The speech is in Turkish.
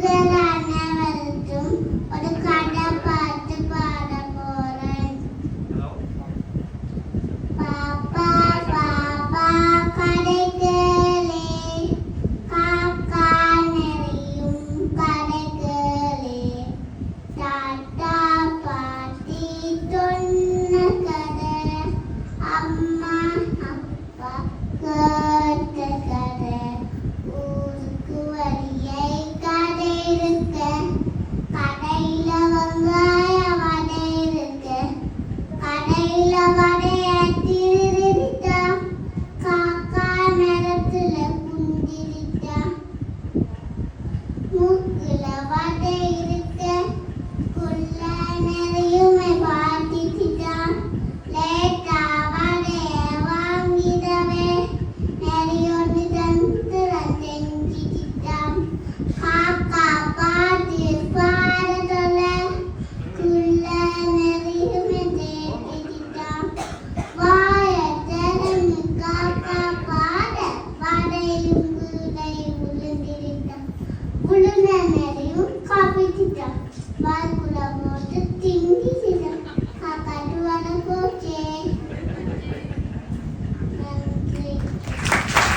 天啦，奶 ഇല്ലവാനേ Anneannemin kahveci de var.